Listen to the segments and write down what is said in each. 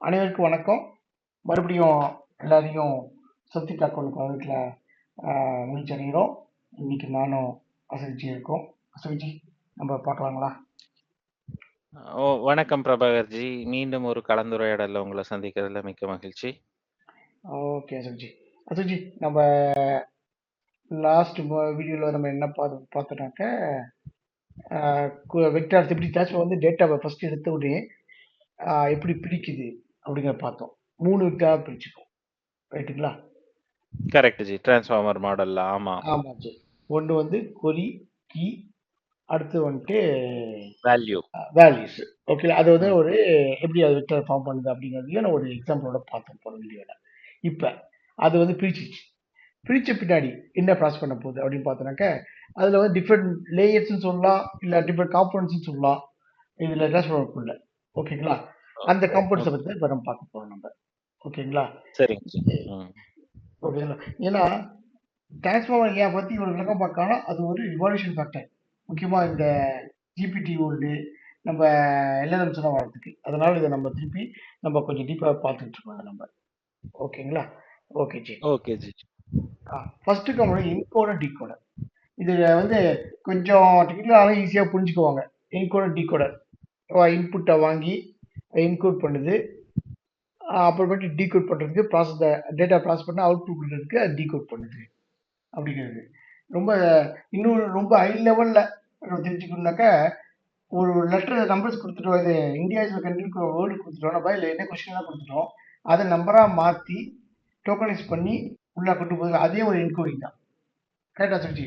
அனைவருக்கும் வணக்கம். மறுபடியும் எல்லாரையும் சக்தி டாக்கோனுக்கு வகுப்பில் முடிச்சடைகிறோம் இன்னைக்கு நானும் அசகிஜி இருக்கோம். அசகிஜி நம்ம பார்க்கலாங்களா ஓ வணக்கம் பிரபாகர்ஜி மீண்டும் ஒரு கலந்துரையாடல்ல உங்களை சந்திக்கிறதுல மிக்க மகிழ்ச்சி. ஓகே அசகிஜி அசகிஜி நம்ம லாஸ்ட் வீடியோவில் நம்ம என்ன பார்த்து பார்த்தோன்னாக்க வெக்டார்ஸ் எப்படி வந்து டேட்டாவை ஃபஸ்ட் எடுத்த உடனே எப்படி பிரிக்குது? அப்படிங்கிறத பார்த்தோம். மூணு வெக்டார் பிரிச்சுக்கும் ரைட்டுங்களா கரெக்ட் ஜி டிரான்ஸ்ஃபார்மர் மாடல்ல ஆமா. ஆமாம் ஜி ஒன்று வந்து கொரி கீ அடுத்து வந்துட்டு வேல்யூ வேல்யூஸ் ஓகே அது வந்து ஒரு எப்படி அது வெக்டர் ஃபார்ம் பண்ணுது அப்படிங்கிறதையும் நான் ஒரு எக்ஸாம்பிளோட பார்த்தோம் போன வீடியோவில் இப்போ அது வந்து பிரிச்சிச்சு பிரித்த பின்னாடி என்ன ப்ராசஸ் பண்ண போகுது அப்படின்னு பார்த்தோன்னாக்க அதில் வந்து டிஃப்ரெண்ட் லேயர்ஸ்னு சொல்லலாம் இல்லை டிஃப்ரெண்ட் காம்பனன்ட்ஸ்னு சொல்லலாம். இதில் ட்ரான்ஸ்ஃபார்மருக்குள்ள ஓகேங்களா அந்த காம்பனன்ட்ஸை பற்றி இப்போ நம்ம பார்க்க போகிறோம் நம்ம. ஓகேங்களா? சரிங்க. ஓகேங்களா? ஏன்னா டிரான்ஸ்ஃபார்மர் ஏன் பற்றி ஒரு விளக்கம் பார்க்கலாம் அது ஒரு ரிவால்யூஷன் ஃபேக்டர் முக்கியமாக இந்த ஜிபிடி ஓல்டு நம்ம எல்லாம் வரதுக்கு அதனால இதை நம்ம திருப்பி நம்ம கொஞ்சம் டீப்பாக பார்த்துட்டு இருக்கோம் நம்ம. ஓகேங்களா? Okay ji. Okay ji first company encoder decoder இது வந்து கொஞ்சம் டெக்னிக்கலாக ஈஸியாக புரிஞ்சுக்குவாங்க. இன்கோடர் டீகோடர் இன்புட்டை வாங்கி இன்கோட் பண்ணுது. அப்புறமேட்டு டீகோட் பண்ணுறதுக்கு ப்ராசஸ் டேட்டா ப்ராசஸ் பண்ண அவுட்புட் கொடுக்கறதுக்கு அது டீகோட் பண்ணுது. அப்படிங்கிறது. ரொம்ப இன்னும் ரொம்ப ஹை லெவலில் நம்ம தெரிஞ்சுக்கணுன்னாக்கா ஒரு லெட்டர் நம்பர்ஸ் கொடுத்துட்டோம் இது இந்தியா இஸ் கண்ட்ரிக்கு வேர்டு கொடுத்துட்டோம் நம்ம இல்லை என்ன கொஸ்டின்லாம் கொடுத்துட்டோம் அதை நம்பராக மாற்றி டோக்கனைஸ் பண்ணி உள்ளே கொண்டு போகுது. அதே ஒரு என்கோடிங் தான். கரெக்டாக சொல்லி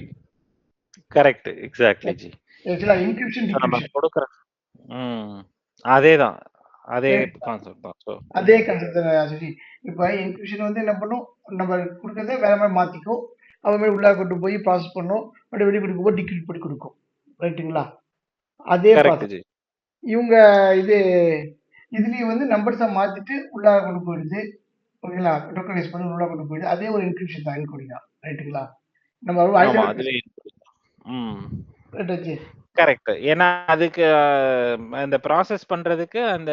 கரெக்ட் எக்ஸாக்ட்லி ஜி. ஆக்சுவலாக இன்கிரிப்ஷன் நம்ம டிகிரிப்ஷன் கொடுக்குற ம் அதேதான். அதே கான்செப்ட் தான் ஸோ அதே கான்செப்ட் தான் சொல்லி இப்போ இன்கிரிப்ஷன் வந்து என்ன பண்ணும்? நம்ம கொடுக்கறத வேற மாதிரி மாற்றிக்கும் மாதிரி உள்ளே கொண்டு போய் ப்ராசஸ் பண்ணும். அப்படி வெளியே கொடுக்கும்போது டிகிரிட் பண்ணி கொடுக்கும். ரைட்டுங்களா அதே இவங்க இது இதுலயும் வந்து நம்பர்ஸை மாத்திட்டு உள்ளார கொண்டு போயிடுது. ஓகேங்களா? டோக்கனைஸ் பண்ணி உள்ள கொண்டு போயிடுது. அதே ஒரு இன்கிரிப்ஷன் தான் என்கோடிங் ரைட்டுங்களா நம்ம ம். ரைட்டாச்சு கரெக்ட். ஏன்னா அதுக்கு அந்த ப்ராசஸ் பண்றதுக்கு அந்த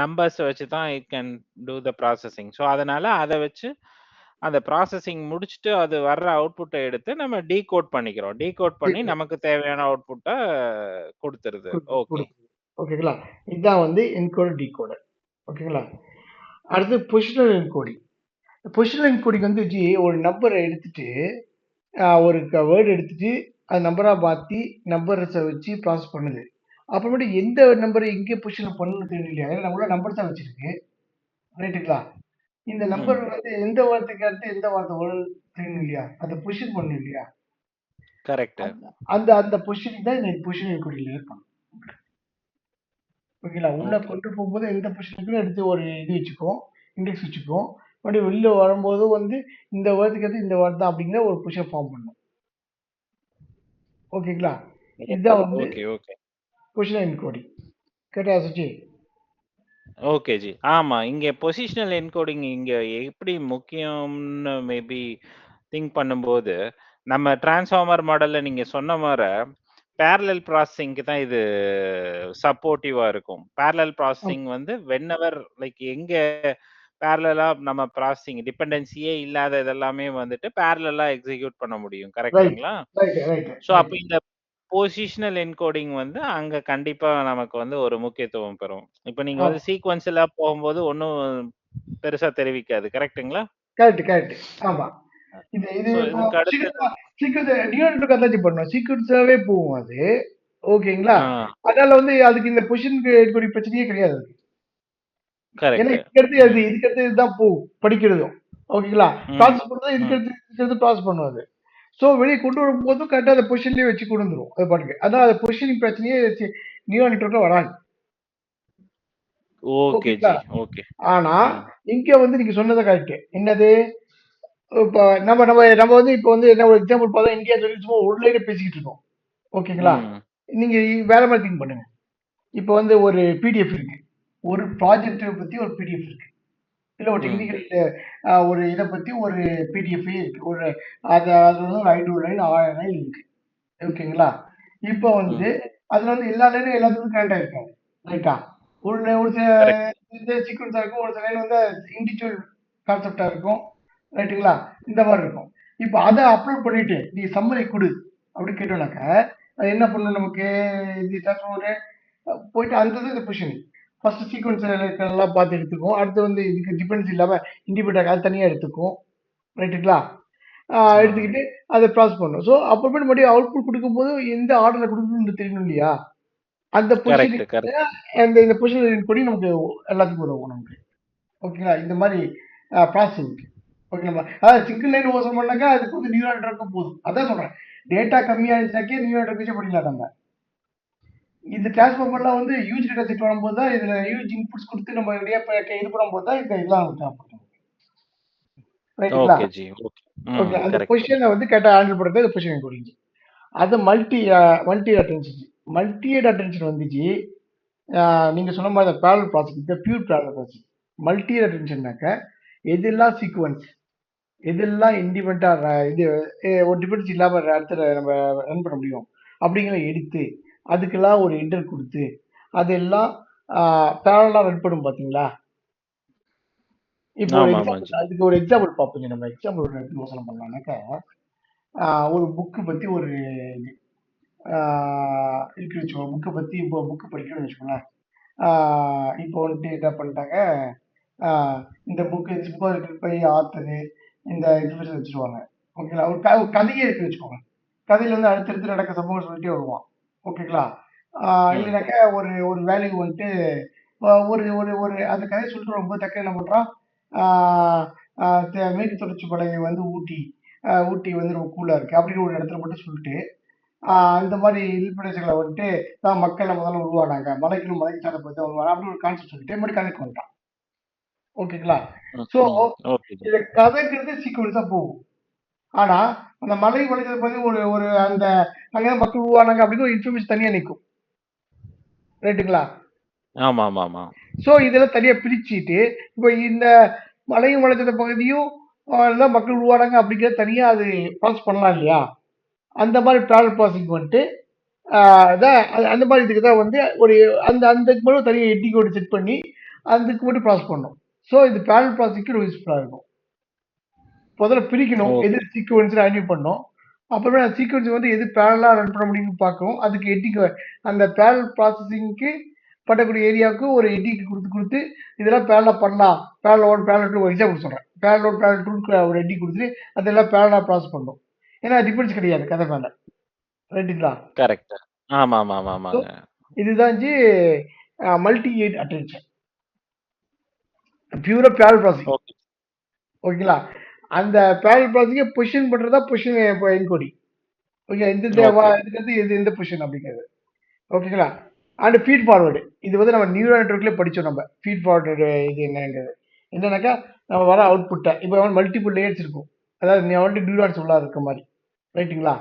நம்பர்ஸ் வச்சு தான் it can do the processing so அதனால அதை வச்சு அந்த ப்ராசஸிங் முடிச்சுட்டு அது வர்ற அவுட்புட்டை எடுத்து நம்ம டீகோட் பண்ணிக்கிறோம். டீகோட் பண்ணி. நமக்கு தேவையான அவுட்புட்டை கொடுத்துருது. ஓகே ஓகேங்களா? இதுதான் வந்து என்கோடர் டிகோடர் ஓகேங்களா? அடுத்து பொசிஷனல் என்கோடிங் பொசிஷனல் என்கோடிங் வந்து ஜி ஒரு நம்பரை எடுத்துட்டு ஒரு வேர்டு எடுத்துட்டு அது நம்பராக மாற்றி நம்பர்ஸை வச்சு ப்ராசஸ் பண்ணுது. அப்புறமேட்டு எந்த நம்பரை எங்கே பொசிஷன் பண்ணணும்னு தெரியல இல்லையா ஏன்னா நம்மள நம்பர் தான் வச்சிருக்கு. ரைட்டுங்களா இந்த நம்பர் வந்து எந்த வார்த்தைக்கு அடுத்து எந்த வார்த்தை வரும் தெரியணும் இல்லையா அந்த பொசிஷன் பண்ணணும் இல்லையா? கரெக்ட் அந்த அந்த பொசிஷன் தான் இந்த பொசிஷன் என்கோடிங்ல இருக்கணும் ஓகேங்களா? உள்ள. கொண்டு போகும்போது எந்த பொசிஷனுக்கும் எடுத்து ஒரு இது வச்சுக்கோம் இண்டெக்ஸ் வச்சுக்கோம் மறுபடியும் வெளில வரும்போது வந்து இந்த வேர்டுக்கு அடுத்து இந்த வேர்டு தான் அப்படிங்கிற ஒரு பொசிஷன் ஃபார்ம் பண்ணும் ஓகேங்களா? இதுதான் வந்து ஓகே ஓகே. பொசிஷன் என்கோடிங் கேட்டா சுச்சி ஓகே ஜி. ஆமா இங்க பொசிஷனல் என்கோடிங் இங்க எப்படி முக்கியம்னு மேபி திங்க் பண்ணும்போது நம்ம டிரான்ஸ்ஃபார்மர் மாடல்ல நீங்க சொன்ன மாதிரி பேரலல் ப்ராசஸிங்க்கு தான் இது சப்போர்ட்டிவா இருக்கும். பேரலல் ப்ராசஸிங் வந்து வென்எவர் லைக் எங்க பேரலா நம்ம ப்ராசஸிங் டிபெண்டன்சியே இல்லாத இதெல்லாமே வந்துட்டு பேரலா எக்ஸிக்யூட் பண்ண முடியும். ரைட் ஸோ அப்போ இந்த பொசிஷனல் என்கோடிங் வந்து அங்க கண்டிப்பா நமக்கு வந்து ஒரு முக்கியத்துவம் பெறும். இப்போ நீங்க வந்து சீக்வன்ஸ்ல போகும்போது ஒன்றும் பெருசா தெரிவிக்காது. கரெக்ட்டுங்களா கரெக்ட் கரெக்ட் ஆமா. இது இது சீக்கிரம் பண்ணும் சீக்கிரட்ஸாவே போகும் அது. ஓகேங்களா அதனால வந்து அதுக்கு இந்த பொசிஷனுக்கு பிரச்சனையே கிடையாது. ஏன்னா கரெக்ட் இதுக்கு அடுத்து அது இதுக்கு அடுத்து இதுதான் போகும் படிக்கிறதும் ஓகேங்களா. ப்ராசஸ் பண்ணுறது இதுக்கு அடுத்து இதுக்கு அடுத்து ப்ராசஸ் பண்ணுவது ஸோ வெளியே கொண்டு வரும்போதும் கரெக்டாக அந்த பொசிஷன்லேயே வச்சு கொண்டு வந்துடும் அது பாட்டுக்கு. அதான் அது பொசிஷனிங் பிரச்சனையே நியூ நெட்ஒர்க்கில் வராது. ஓகே? ஓகே ஆனா இங்க வந்து நீங்க சொன்னதை கரெக்ட் என்னது? இப்போ நம்ம நம்ம நம்ம வந்து இப்போ வந்து என்ன ஒரு எக்ஸாம்பிள் பார்த்தா இந்தியா சொல்லி சும்மா ஒரு லைன் பேசிக்கிட்டு இருக்கோம் ஓகேங்களா? நீங்க வேற மாதிரி திங்க் பண்ணுங்க. இப்போ வந்து ஒரு பிடிஎஃப் இருக்கு. ஒரு ப்ராஜெக்ட் பத்தி ஒரு பிடிஎஃப் இருக்கு. இல்ல ஒரு. டெக்னிக்கல் ஒரு இதை பத்தி ஒரு பிடிஎஃப் இருக்கு. ஒரு அது அது வந்து ஒரு ஐநூறு லைன் ஆயிரம் லைன் இருக்கு. ஓகேங்களா? இப்போ வந்து அதுல வந்து எல்லா லைனும் எல்லாத்துக்கும் கரெக்டா இருக்காது ரைட்டா ஒரு ஒரு சில Correct. இந்த சீக்வன்ஸா இருக்கும். ஒரு சில லைன் வந்து இண்டிவிஜுவல் கான்செப்டா இருக்கும். ரைட்டுங்களா இந்த மாதிரி இருக்கும். இப்போ அதை அப்லோட் பண்ணிட்டு நீ சம்மரி கொடு அப்படின்னு கேட்டோம்னாக்க அது என்ன பண்ணும் நமக்கு? இது போயிட்டு அந்த இது இந்த பொசிஷன் ஃபர்ஸ்ட் சீக்வன்ஸ் எல்லாம் பார்த்து எடுத்துக்கும் அடுத்து வந்து இதுக்கு டிபெண்டன்ஸ் இல்லாமல் இண்டிபெண்டாக அது தனியாக எடுத்துக்கும் ரைட்டுங்களா எடுத்துக்கிட்டு அதை ப்ராசஸ் பண்ணும் ஸோ அப்புறமேட்டு மறுபடியும் அவுட்புட் கொடுக்கும்போது எந்த ஆர்டரில் கொடுக்கணும்னு தெரியணும் இல்லையா? அந்த பொசிஷன் அந்த இந்த பொசிஷன் படி நமக்கு எல்லாத்துக்கும் உதவும் நமக்கு. ஓகேங்களா இந்த மாதிரி ப்ராசஸிங் ஓகேங்களா அதாவது சிங்கிள் லைன் ஓசன் பண்ணாக்கா அதுக்கு வந்து நியூரல் நெட்வொர்க்கும் போதும். அதான் சொல்கிறேன் டேட்டா கம்மியாக இருந்துச்சாக்கே நியூரல் நெட்வொர்க் வச்சு படிக்கலாம் நம்ம. இந்த டிரான்ஸ்ஃபார்மர்லாம் வந்து யூஜ் டேட்டா செட் வரும்போது தான் இதில் யூஜ் இன்புட்ஸ் கொடுத்து நம்ம ப- இது பண்ணும்போது தான் இந்த இதெல்லாம் நமக்கு தேவைப்படும் ரைட்டுங்களா ஓகே அந்த பொசிஷனை வந்து கரெக்டாக ஹேண்டில் பண்ணுறது அந்த பொசிஷன் கொடுங்க அது multi multi attention multi attention வந்துச்சு நீங்கள் சொன்ன மாதிரி பேரல் ப்ராசஸ் இந்த பியூர் பேரல் ப்ராசஸ் மல்டி அட்டென்ஷன்னாக்க எதெல்லாம் சீக்வன்ஸ் எதெல்லாம் இண்டிபெண்ட்டாக இது ஒரு டிபெண்டன்ஸ் இல்லாமல் அடுத்த நம்ம ரன் பண்ண முடியும்? அப்படிங்கிற எடுத்து அதுக்கெல்லாம் ஒரு என்டர் கொடுத்து அதெல்லாம் பேரலாக ரன் பண்ணும் பார்த்தீங்களா இப்போ ஒரு எக்ஸாம்பிள் அதுக்கு ஒரு எக்ஸாம்பிள் பார்ப்போங்க. நம்ம எக்ஸாம்பிள் ஒரு யோசனை பண்ணலாம்னாக்கா ஒரு புக்கு பற்றி ஒரு இது ஆஹ் இருக்கு வச்சுக்கோங்க. புக்கை பற்றி இப்போ புக்கு படிக்கணும்னு வச்சுக்கோங்களேன். இப்போ வந்துட்டு என்ன பண்ணிட்டாங்க? இந்த புக்கு சிம்பல் போய் ஆத்தரு இந்த வச்சு வச்சுருவாங்க. ஓகேங்களா ஒரு க கதையே இருக்கு வச்சுக்கோங்க. கதையில வந்து அடுத்தடுத்து நடக்க சம்பவம் சொல்லிட்டே வருவான். ஓகேங்களா இல்லைனாக்கா ஒரு ஒரு வேல்யூ வந்துட்டு ஒரு ஒரு ஒரு அந்த கதையை சொல்லிட்டு ரொம்ப டக்கு என்ன பண்ணுறான் மேற்கு தொடர்ச்சி மலை வந்து ஊட்டி ஊட்டி வந்து ரொம்ப கூலாக இருக்குது அப்படின்னு ஒரு இடத்துல மட்டும் சொல்லிட்டு இந்த மாதிரி பிரதேசங்களை வந்துட்டு தான் மக்களை முதல்ல உருவானாங்க. மலைக்கு மலைக்கு சாலை பற்றி உருவாங்க அப்படின்னு ஒரு கான்செப்ட் சொல்லிட்டு மறுபடியும் கதைக்கு வந்துட்டான் ஓகேங்களா ஸோ இந்த கதைங்கிறது சீக்வன்ஸாக போகும். ஆனால் அந்த மலை வளைச்சதை பற்றி ஒரு ஒரு அந்த அங்கே மக்கள் உருவானாங்க அப்படின்னு ஒரு இன்ஃபர்மேஷன் தனியாக நிற்கும் ரைட்டுங்களா ஆமா ஆமா ஆமா ஸோ இதெல்லாம் தனியாக பிரிச்சுட்டு இப்போ இந்த மலையும் வளைச்சத பகுதியும் எல்லாம் மக்கள் உருவானாங்க அப்படிங்கிறத தனியாக அது ப்ராசஸ் பண்ணலாம் இல்லையா? அந்த மாதிரி ட்ராவல் ப்ராசஸிங் வந்துட்டு அதான் அது- அந்த மாதிரி இதுக்கு தான் வந்து ஒரு அந்த அந்த மட்டும் தனியாக எட்டி கோடு செட் பண்ணி அதுக்கு மட்டும் ப்ராசஸ் பண்ணணும். ஸோ இது பேரல் ப்ராசஸிங்க்கு ரொம்ப யூஸ்ஃபுல்லாக இருக்கும். முதல்ல பிரிக்கணும் எது சீக்வன்ஸ் ஐடியா பண்ணணும் அப்புறமே அந்த சீக்வன்ஸ் வந்து எது பேரலாக ரன் பண்ண முடியும்னு பார்க்கணும் அதுக்கு எட்டிக்கு அந்த பேரல் ப்ராசஸிங்க்கு பண்ணக்கூடிய ஏரியாவுக்கு ஒரு எட்டிக்கு கொடுத்து கொடுத்து இதெல்லாம் பேரலாக பண்ணலாம். Parallel one parallel two example சொல்கிறேன் பேரல் ஒன் பேரல் டூ ஒரு எட்டி கொடுத்துட்டு அதெல்லாம் பேரலாக ப்ராசஸ் பண்ணணும். ஏன்னா டிஃபரன்ஸ் கிடையாது கதை மேலே. ரைட்டுங்களா கரெக்ட் ஆமா ஆமா ஆமா ஸோ ஆமாங்க இதுதான் ஜி மல்டி எய்ட் அட்டென்ஷன் பியூராக பேரல் ப்ராசஸிங் ஓகே ஓகேங்களா அந்த பேரல் ப்ராசஸிங்கை பொசிஷன் பண்ணுறதா பொசிஷன் என்கோடி ஓகே இந்த இந்த இதுக்கு வந்து இது எந்த பொசிஷன் அப்படிங்கிறது. ஓகேங்களா அண்ட் ஃபீட் ஃபார்வர்டு இது வந்து நம்ம நியூரல் நெட்ஒர்க்லேயே படித்தோம் நம்ம. ஃபீட் ஃபார்வர்டு இது என்னங்கிறது. என்னன்னாக்கா நம்ம வர அவுட்புட்டை இப்போ வந்து மல்டிபிள் லேயர்ஸ் இருக்கும். அதாவது நீ வந்துட்டு நியூரான்ஸ் உள்ள இருக்க மாதிரி. ரைட்டுங்களா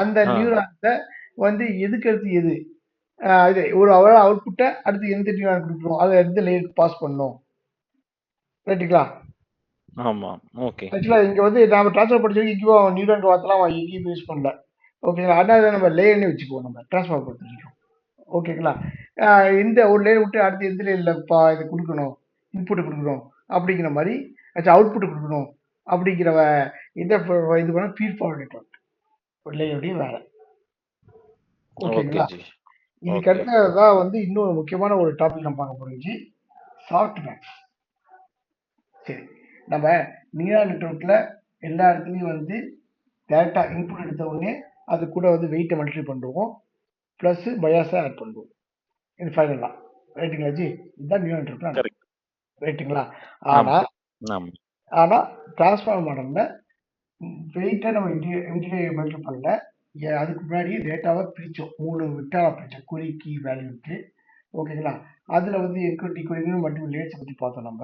அந்த நியூரான்ஸை வந்து எதுக்கு அடுத்து எது? இது ஒரு அவர அவுட்புட்டை அடுத்து எந்த நியூரான் கொடுக்கணும்? அதை எந்த லேயருக்கு பாஸ் பண்ணணும். ரைட்டுங்களா ஆமா ஓகே ஆக்சுவலாக இங்கே வந்து நம்ம ட்ரான்ஸ்ஃபர் படிச்சவங்க இங்கேயும் நியூரான் வார்த்தைலாம் அவன் எங்கேயும் யூஸ் பண்ணல. ஓகேங்களா ஆனால் அதை நம்ம லேயர்னு வச்சுக்குவோம் நம்ம ட்ரான்ஸ்ஃபர் பொறுத்த வரைக்கும் ஓகேங்களா இந்த ஒரு லேயர் விட்டு அடுத்து எந்த லேயர்லப்பா இது கொடுக்கணும்? இன்புட்டு கொடுக்கணும்? அப்படிங்கிற மாதிரி ஆச்சு அவுட்புட் கொடுக்கணும்? அப்படிங்கிற வ- இதை ஃப- இது பண்ண ஃபீட் ஃபார்வர்ட் நெட்ஒர்க் ஒரு லேயருடையும் வேறு. ஓகே ஓகேங்களா ஜி இதுக்கு ஓகே அடுத்ததான் வந்து இன்னொரு முக்கியமான ஒரு டாபிக் நம்ம பார்க்க போகிறோம் ஜி சாஃப்ட் மேக்ஸ் சரி. நம்ம நியூரல் நெட்ஒர்க்கில் எல்லா இடத்துலையும் வந்து டேரெக்டாக இன்புட் எடுத்த உடனே அது கூட வந்து வெயிட்டை மல்டிப்ளை பண்ணுவோம் ப்ளஸ் பயாஸை ஆட் பண்ணுவோம் இது ஃபைனலாக ரைட்டுங்களா ஜி? இதுதான் நெட்ஒர்க்கில் நடக்கும் கரெக்ட் ரைட்டுங்களா ஆனால் ஆனால் டிரான்ஸ்ஃபார்ம் மாடலில் வெயிட்டை நம்ம இன்டி இன்டிஜர் மல்டிப்ளை பண்ணல. அதுக்கு முன்னாடி டேட்டாவை பிரித்தோம் மூணு விட்டாலாக பிரித்தோம் குறி கீ வேல்யூக்கு ஓகேங்களா அதில் வந்து என்கொட்டி குறின்னு மட்டும் லேட்ஸை பற்றி பார்த்தோம் நம்ம.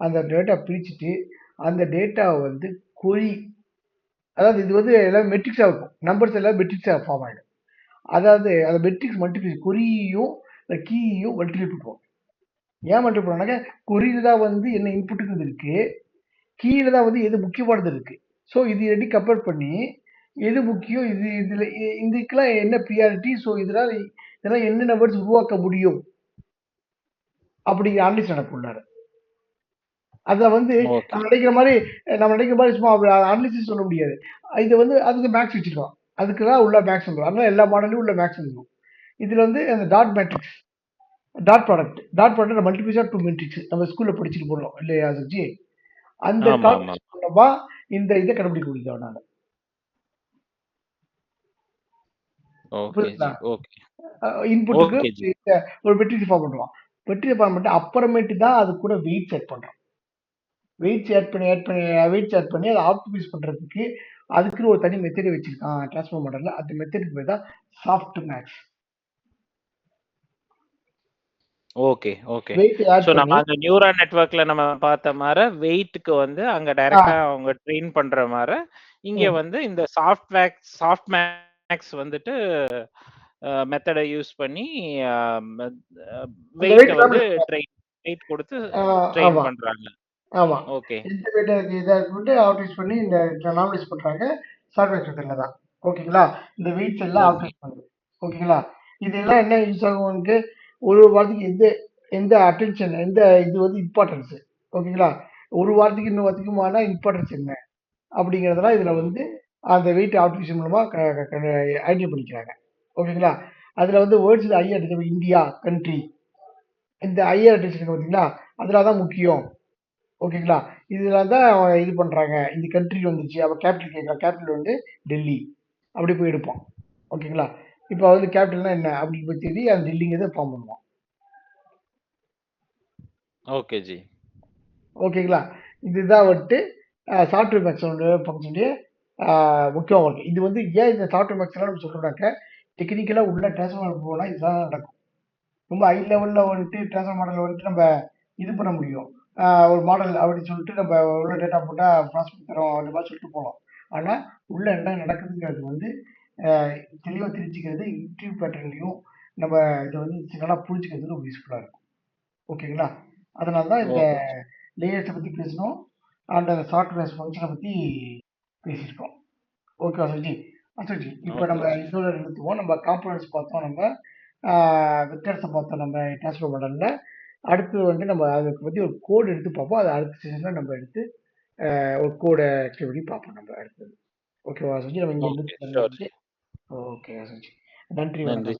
அந்த டேட்டா பிரிச்சுட்டு அந்த டேட்டாவை வந்து குறி அதாவது இது வந்து எல்லாம் மெட்ரிக்ஸாக இருக்கும் நம்பர்ஸ் எல்லாம் மெட்ரிக்ஸாக ஃபார்ம் ஆகிடும் அதாவது அந்த மெட்ரிக்ஸ் மல்டிப்ளை குறியையும் இந்த கீயையும் மல்டிப்ளை பண்ணுவோம். ஏன் மல்டிப்ளை பண்ணுவாங்க குறியில் தான் வந்து என்ன இன்புட்டுங்கிறது இருக்குது கீழே தான் வந்து எது முக்கியமானது இருக்குது ஸோ இது ரெடி கம்பேர் பண்ணி எது முக்கியம் இது இதில் இதுக்கெல்லாம் என்ன ப்ரியாரிட்டி ஸோ இதனால் இதெல்லாம் என்ன நம்பர்ஸ் உருவாக்க முடியும்? அப்படிங்கிற அனலிஸ் நடக்கும் உள்ளார் அதை வந்து நம்ம நினைக்கிற மாதிரி நம்ம நினைக்கிற மாதிரி சும்மா அனலிசிஸ் சொல்ல முடியாது. இது வந்து அதுக்கு மேக்ஸ் வச்சிருக்கோம். அதுக்கு தான் உள்ள மேக்ஸ் வந்துடும் அதனால எல்லா மாடலும் உள்ள மேக்ஸ் வந்துடும் இதில் வந்து அந்த dot matrix dot product dot product multiplication two matrix நம்ம ஸ்கூலில் படிச்சுட்டு போடுறோம் இல்லையா சுஜி அந்த மூலமா இந்த இதை கண்டுபிடிக்க முடியுது அவனால இன்புட்டுக்கு ஒரு மெட்ரிக்ஸ் ஃபார்ம் பண்ணுவான் மெட்ரிக்ஸ் ஃபார்ம் பண்ணிட்டு அப்புறமேட்டு தான் அது கூட வெயிட்ஸ் ஆட் பண்ணுறோம் வெயிட்ஸ் ஆட் பண்ணி ஆட் பண்ணி வெயிட்ஸ் ஆட் பண்ணி அதை ஆப்டிமைஸ் பண்ணுறதுக்கு அதுக்குன்னு ஒரு தனி மெத்தட் வச்சிருக்கான் டிரான்ஸ்ஃபார்ம் மாடலில் அந்த மெத்தடுக்கு பேர் தான் softmax okay okay weight so நம்ம அந்த நியூரல் நெட்வொர்க்ல நம்ம பார்த்த மாதிரி வெயிட்டுக்கு வந்து அங்க டைரக்டா அவங்க ட்ரெயின் பண்ற மாதிரி இங்க. வந்து இந்த சாஃப்ட் மேக்ஸ் சாஃப்ட் மேக்ஸ் வந்துட்டு மெத்தடை யூஸ் பண்ணி வெயிட் வந்து ட்ரெயின் வெயிட் கொடுத்து ட்ரெயின் பண்றாங்க. ஆமாம் ஓகே. எந்த வெயிட் இதை கொண்டு ஆப்டிமைஸ் பண்ணி இந்த நார்மலைஸ் பண்ணுறாங்க சாஃப்ட்வேர் மெத்தடில் தான். ஓகேங்களா? இந்த வெயிட்ஸ் எல்லாம் ஓகே ஆப்டிமைஸ் பண்ணுது. ஓகேங்களா? இதெல்லாம் என்ன யூஸ் ஆகும் உனக்கு ஒரு வாரத்துக்கு எந்த எந்த அட்டென்ஷன் எந்த இது வந்து இம்பார்ட்டன்ஸ் ஓகேங்களா? ஒரு வாரத்துக்கு இன்னொரு வாரத்துக்குமான இம்பார்ட்டன்ஸ் என்ன? அப்படிங்கிறதெல்லாம் இதில் வந்து அந்த வெயிட் ஆப்டிமிஷன் மூலமாக ஐடியா பண்ணிக்கிறாங்க. ஓகேங்களா? அதில் வந்து வேர்ட்ஸில் ஐயா அடிச்சு இந்தியா கண்ட்ரி இந்த ஐயா அடிச்சிருக்கு பார்த்தீங்களா? அதில் தான் முக்கியம். ஓகேங்களா? இதில் தான் அவன் இது பண்ணுறாங்க இந்த கண்ட்ரி வந்துச்சு அவன் கேபிட்டல் கேட்குறான் கேபிட்டல் வந்து டெல்லி. அப்படி போய் எடுப்பான். ஓகேங்களா? இப்போ வந்து கேபிட்டல்னா என்ன? அப்படி போய் தேடி அந்த டெல்லிங்கிறத ஃபார்ம் பண்ணுவான். ஓகே ஜி. ஓகேங்களா? இதுதான் வந்துட்டு சாஃப்ட்வேர் மேக்ஸோட ஃபங்க்ஷனுடைய முக்கியம் ஒர்க் இது வந்து ஏன் இந்த சாஃப்ட்வேர் மேக்ஸ்லாம் நம்ம சொல்கிறோம்னாக்க டெக்னிக்கலாக உள்ள ட்ரான்ஸ்ஃபார்மர் போனால் இதுதான் நடக்கும். ரொம்ப ஹை லெவலில் வந்துட்டு ட்ரான்ஸ்ஃபார் மாடல் வந்துட்டு நம்ம இது பண்ண முடியும். ஒரு மாடல் அப்படின்னு சொல்லிட்டு நம்ம உள்ள டேட்டா போட்டால் ப்ராசஸ் தரோம் அந்த மாதிரி சொல்லிட்டு போகலாம். ஆனால் உள்ள என்ன நடக்குதுங்கிறது வந்து தெளிவாக தெரிஞ்சுக்கிறது இன்டர்வியூ பேட்டர்ன்லையும் நம்ம இதை வந்து நல்லா புரிஞ்சுக்கிறது ரொம்ப யூஸ்ஃபுல்லாக இருக்கும். ஓகேங்களா? அதனால தான் இந்த ஓகே. லேயர்ஸை பற்றி பேசணும் அண்ட் அந்த சாஃப்ட்வேர்ஸ் ஃபங்க்ஷனை பற்றி பேசியிருக்கோம். ஓகேவா சுஜி சுஜி இப்போ ஓகே. நம்ம இதோட நிறுத்துவோம். நம்ம காம்பனன்ட்ஸ் பார்த்தோம் நம்ம வெக்டர்ஸை பார்த்தோம் நம்ம டிரான்ஸ்ஃபர் மாடலில் அடுத்து வந்து நம்ம அதுக்கு பற்றி ஒரு கோடு எடுத்து பார்ப்போம். அது அடுத்த செஷனில் நம்ம எடுத்து ஒரு கோடை ஆக்டிவிட்டி பார்ப்போம் நம்ம அடுத்தது. ஓகேவா சுஜி நம்ம இங்கே ஷோர் ஓகே சுஜி நன்றி நன்றி.